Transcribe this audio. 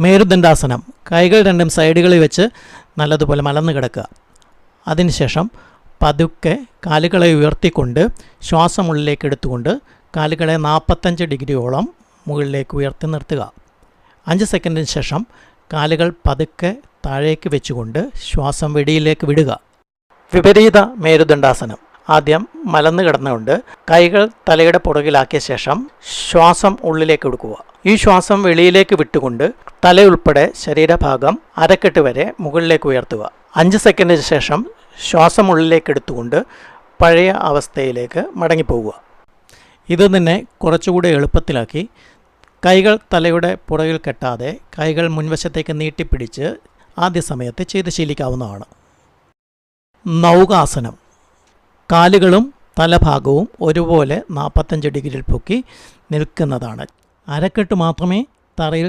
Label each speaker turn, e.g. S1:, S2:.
S1: മേരുദണ്ഡാസനം. കൈകൾ രണ്ടും സൈഡുകളിൽ വെച്ച് നല്ലതുപോലെ മലർന്നു കിടക്കുക. അതിനുശേഷം പതുക്കെ കാലുകളെ ഉയർത്തിക്കൊണ്ട് ശ്വാസം ഉള്ളിലേക്ക് എടുത്തുകൊണ്ട് കാലുകളെ നാൽപ്പത്തഞ്ച് ഡിഗ്രിയോളം മുകളിലേക്ക് ഉയർത്തി നിർത്തുക. അഞ്ച് സെക്കൻഡിന് ശേഷം കാലുകൾ പതുക്കെ താഴേക്ക് വെച്ചുകൊണ്ട് ശ്വാസം വെടിയിലേക്ക് വിടുക. വിപരീത മേരുദണ്ഡാസനം. ആദ്യം മലന്ന് കിടന്നുകൊണ്ട് കൈകൾ തലയുടെ പുറകിലാക്കിയ ശേഷം ശ്വാസം ഉള്ളിലേക്ക് എടുക്കുക. ഈ ശ്വാസം വെളിയിലേക്ക് വിട്ടുകൊണ്ട് തലയുൾപ്പെടെ ശരീരഭാഗം അരക്കെട്ട് വരെ മുകളിലേക്ക് ഉയർത്തുക. അഞ്ച് സെക്കൻഡിന് ശേഷം ശ്വാസം ഉള്ളിലേക്ക് എടുത്തുകൊണ്ട് പഴയ അവസ്ഥയിലേക്ക് മടങ്ങിപ്പോവുക. ഇത് തന്നെ കുറച്ചുകൂടി എളുപ്പത്തിലാക്കി കൈകൾ തലയുടെ പുറകിൽ കെട്ടാതെ കൈകൾ മുൻവശത്തേക്ക് നീട്ടിപ്പിടിച്ച് ആദ്യ സമയത്ത് ചെയ്ത് ശീലിക്കാവുന്നതാണ് നൗകാസനം. കാലുകളും തലഭാഗവും ഒരുപോലെ നാൽപ്പത്തഞ്ച് ഡിഗ്രിയിൽ പൊക്കി നിൽക്കുന്നതാണ്. അരക്കെട്ട് മാത്രമേ തറയിൽ